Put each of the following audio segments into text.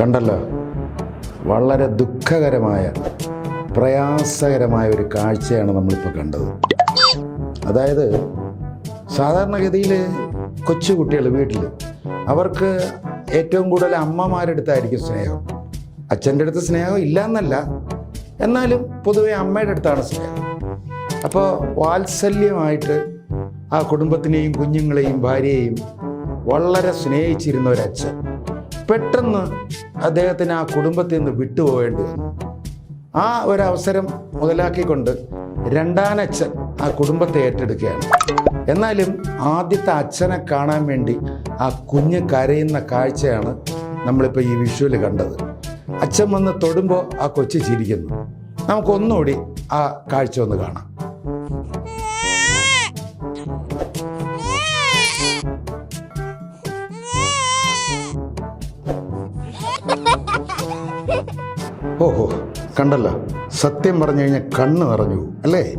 കണ്ടല്ലോ വളരെ ദുഃഖകരമായ പ്രയാസകരമായ ഒരു കാഴ്ചയാണ് നമ്മളിപ്പോൾ കണ്ടത്. അതായത് സാധാരണഗതിയിൽ കൊച്ചുകുട്ടികൾ വീട്ടിൽ അവർക്ക് ഏറ്റവും കൂടുതൽ അമ്മമാരുടെ അടുത്തായിരിക്കും സ്നേഹം. അച്ഛന്റെ അടുത്ത് സ്നേഹം ഇല്ല എന്നല്ല എന്നാലും പൊതുവെ അമ്മയുടെ അടുത്താണ് സ്നേഹം. അപ്പോൾ വാത്സല്യമായിട്ട് ആ കുടുംബത്തിനെയും കുഞ്ഞുങ്ങളെയും ഭാര്യയെയും വളരെ സ്നേഹിച്ചിരുന്ന ഒരച്ഛൻ പെട്ടെന്ന് അദ്ദേഹത്തിന് ആ കുടുംബത്തിൽ നിന്ന് വിട്ടുപോകേണ്ടി വന്നു. ആ ഒരവസരം മുതലാക്കിക്കൊണ്ട് രണ്ടാനച്ഛൻ ആ കുടുംബത്തെ ഏറ്റെടുക്കുകയാണ്. എന്നാലും ആദ്യത്തെ അച്ഛനെ കാണാൻ വേണ്ടി ആ കുഞ്ഞ് കരയുന്ന കാഴ്ചയാണ് നമ്മളിപ്പോൾ ഈ വിഷുവിൽ കണ്ടത്. അച്ഛൻ വന്ന് തൊടുമ്പോൾ ആ കൊച്ചു ചിരിക്കുന്നു. നമുക്കൊന്നുകൂടി ആ കാഴ്ച ഒന്ന് കാണാം. ഓഹോ കണ്ടല്ലോ. സത്യം പറഞ്ഞു കഴിഞ്ഞാൽ കണ്ണ് നിറഞ്ഞു അല്ലേ?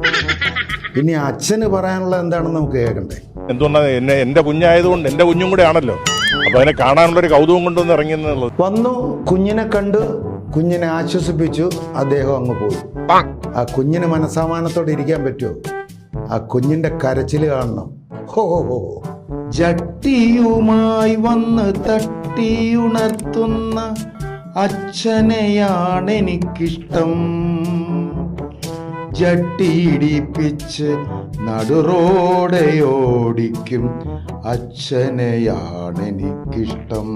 ഇനി അച്ഛന് പറയാനുള്ള എന്താണെന്ന് നമുക്ക് കേൾക്കണ്ടേ? എന്തുകൊണ്ടാണ് എന്നെ എന്റെ കുഞ്ഞായതുകൊണ്ട് എന്റെ കുഞ്ഞും കൂടെ ആണല്ലോ? അപ്പൊ അതിനെ കാണാനുള്ള ഒരു കൗതുകം കൊണ്ടൊന്ന് ഇറങ്ങി വന്നു കുഞ്ഞിനെ കണ്ടു കുഞ്ഞിനെ ആശ്വസിപ്പിച്ചു അദ്ദേഹം അങ്ങ് പോയി. ആ കുഞ്ഞിന് മനസ്സമാനത്തോടെ ഇരിക്കാൻ പറ്റുമോ? ആ കുഞ്ഞിന്റെ കരച്ചിൽ കാണണം. ഹോ ഹോ. ജട്ടിയുമായി വന്ന് തട്ടിയുണർത്തുന്ന അച്ഛനെയാണ് എനിക്കിഷ്ടം. ജട്ടിയിടിപ്പിച്ച് നടുറോടെ ഓടിക്കും. അച്ഛനെയാണ് എനിക്കിഷ്ടം.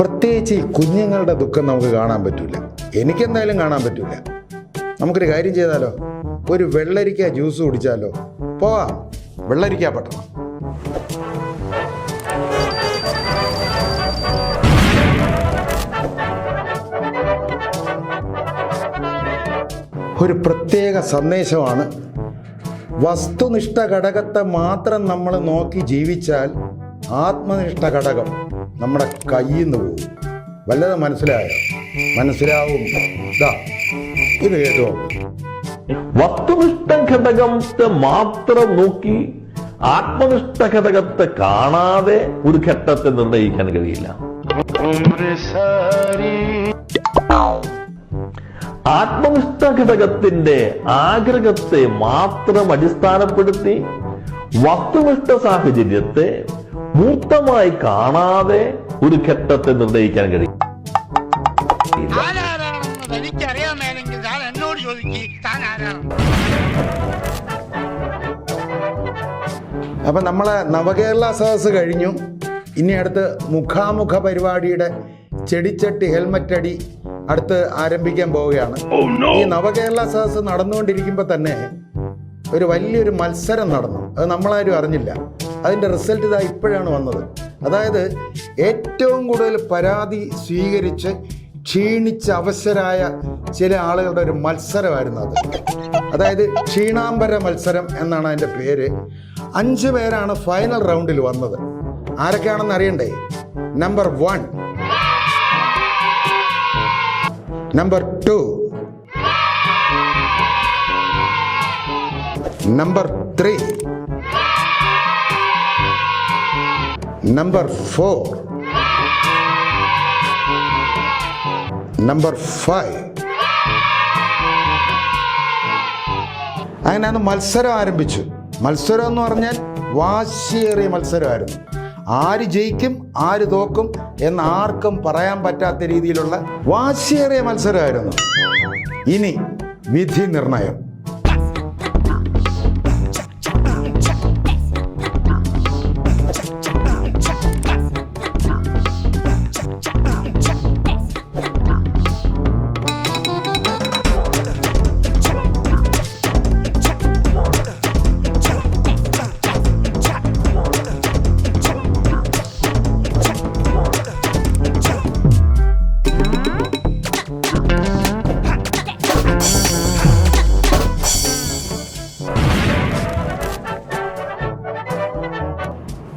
പ്രത്യേകിച്ച് ഈ കുഞ്ഞുങ്ങളുടെ ദുഃഖം നമുക്ക് കാണാൻ പറ്റൂല. എനിക്കെന്തായാലും കാണാൻ പറ്റൂല. നമുക്കൊരു കാര്യം ചെയ്താലോ? ഒരു വെള്ളരിക്ക ജ്യൂസ് കുടിച്ചാലോ? പോവാം. വെള്ളരിക്ക പട്ടണം. ഒരു പ്രത്യേക സന്ദേശമാണ്. വസ്തുനിഷ്ഠ ഘടകത്തെ മാത്രം നമ്മൾ നോക്കി ജീവിച്ചാൽ ആത്മനിഷ്ഠ ഘടകം നമ്മുടെ കയ്യിൽ നിന്ന് പോകും. വല്ലത് മനസ്സിലായോ? മനസ്സിലാവും. ദാ ഇത് കേട്ടോ. വസ്തുനിഷ്ഠ ഘടകത്തെ മാത്രം നോക്കി ആത്മനിഷ്ഠ ഘടകത്തെ കാണാതെ ഒരു ഘട്ടത്തെ നിർണയിക്കാൻ കഴിയില്ല. ആത്മനിഷ്ഠ ഘടകത്തിന്റെ ആഗ്രഹത്തെ മാത്രം അടിസ്ഥാനപ്പെടുത്തി വസ്തുനിഷ്ഠ സാഹചര്യത്തെ മൂർത്തമായി കാണാതെ ഒരു ഘട്ടത്തെ നിർണയിക്കാൻ കഴിയും. അപ്പം നമ്മളെ നവകേരള സദസ് കഴിഞ്ഞു. ഇനി അടുത്ത് മുഖാമുഖ പരിപാടിയുടെ ചെടിച്ചട്ടി ഹെൽമറ്റ് അടി അടുത്ത് ആരംഭിക്കാൻ പോവുകയാണ്. ഈ നവകേരള സദസ് നടന്നുകൊണ്ടിരിക്കുമ്പോൾ തന്നെ ഒരു വലിയൊരു മത്സരം നടന്നു. അത് നമ്മളാരും അറിഞ്ഞില്ല. അതിന്റെ റിസൾട്ട് ഇതാ ഇപ്പോഴാണ് വന്നത്. അതായത് ഏറ്റവും കൂടുതൽ പരാതി സ്വീകരിച്ച് ക്ഷീണിച്ച അവശരായ ചില ആളുകളുടെ ഒരു മത്സരമായിരുന്നു അത്. അതായത് ക്ഷീണാംബര മത്സരം എന്നാണ് അതിന്റെ പേര്. അഞ്ച് പേരാണ് ഫൈനൽ റൗണ്ടിൽ വന്നത്. ആരൊക്കെയാണെന്ന് അറിയണ്ടേ? Number one number two number three number four number five അങ്ങനെ അന്ന് മത്സരം ആരംഭിച്ചു മത്സരം എന്ന് പറഞ്ഞാൽ വാശിയേറിയ മത്സരമായിരുന്നു. ആര് ജയിക്കും ആര് തോക്കും എന്ന് ആർക്കും പറയാൻ പറ്റാത്ത രീതിയിലുള്ള വാശിയേറിയ മത്സരമായിരുന്നു. ഇനി വിധി നിർണയം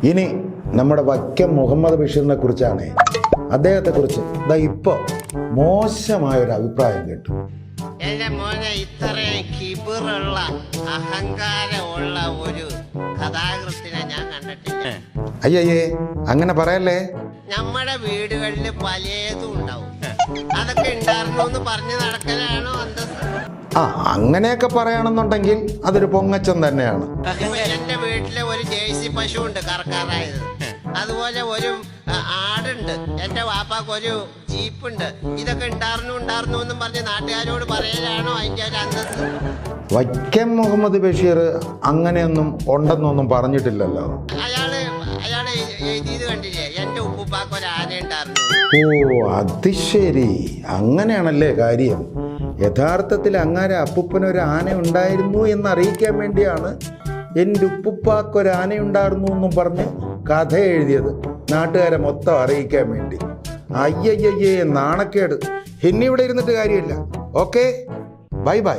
ഇനി നമ്മുടെ വക്കം മുഹമ്മദ് ബഷീറിനെ കുറിച്ചാണ് അദ്ദേഹത്തെക്കുറിച്ച് ഇതാ ഇപ്പോൾ മോശമായ ഒരു അഭിപ്രായം കേട്ടു. എന്റെ മോനെ ഇത്രയും കിബിറുള്ള അഹങ്കാരമുള്ള ഒരു കഥാകൃത്തിനെ ഞാൻ കണ്ടിട്ടില്ല. അയ്യയ്യേ അങ്ങനെ പറയല്ലേ? നമ്മുടെ വീടുകളിൽ പലതും ഉണ്ടാവും. അതൊക്കെ ഉണ്ടായിരുന്നു പറഞ്ഞു നടക്കലാണോ അന്തസ് ആ അങ്ങനെയൊക്കെ പറയുകയാണെന്നുണ്ടെങ്കിൽ അതൊരു പൊങ്ങച്ചം തന്നെയാണ്. എന്റെ വീട്ടിലെ ഒരു ജേഴ്സി പശു ഉണ്ട് കറക്കാറായത്. അതുപോലെ ഒരു ആടുണ്ട്. എന്റെ വാപ്പാക്ക് ഒരു ജീപ്പുണ്ട്. ഇതൊക്കെ ഉണ്ടായിരുന്നു ഉണ്ടായിരുന്നു എന്നും പറഞ്ഞ് നാട്ടുകാരോട് പറയലാണോ അതിന്റെ ഒരു അന്തസ് വൈക്കം മുഹമ്മദ് ബഷീർ അങ്ങനെയൊന്നും ഉണ്ടെന്നൊന്നും പറഞ്ഞിട്ടില്ലല്ലോ. അയാൾ അയാൾ എഴുതിയത് കണ്ടില്ലേ? എന്റെ ഉപ്പുപ്പാക്ക് ഒരു ആന ഉണ്ടായിരുന്നു ഓ അത് ശരി. അങ്ങനെയാണല്ലേ കാര്യം. യഥാർത്ഥത്തിൽ അങ്ങാരെ അപ്പൂപ്പനൊരു ആന ഉണ്ടായിരുന്നു എന്ന് അറിയിക്കാൻ വേണ്ടിയാണ് എന്റെ ഉപ്പുപ്പാക്കൊരാനയുണ്ടായിരുന്നു എന്നും പറഞ്ഞ് കഥ എഴുതിയത് നാട്ടുകാരെ മൊത്തം അറിയിക്കാൻ വേണ്ടി. അയ്യയ്യേ നാണക്കേട്. ഇനി ഇവിടെ ഇരുന്നിട്ട് കാര്യമില്ല. ഓക്കെ? Bye bye.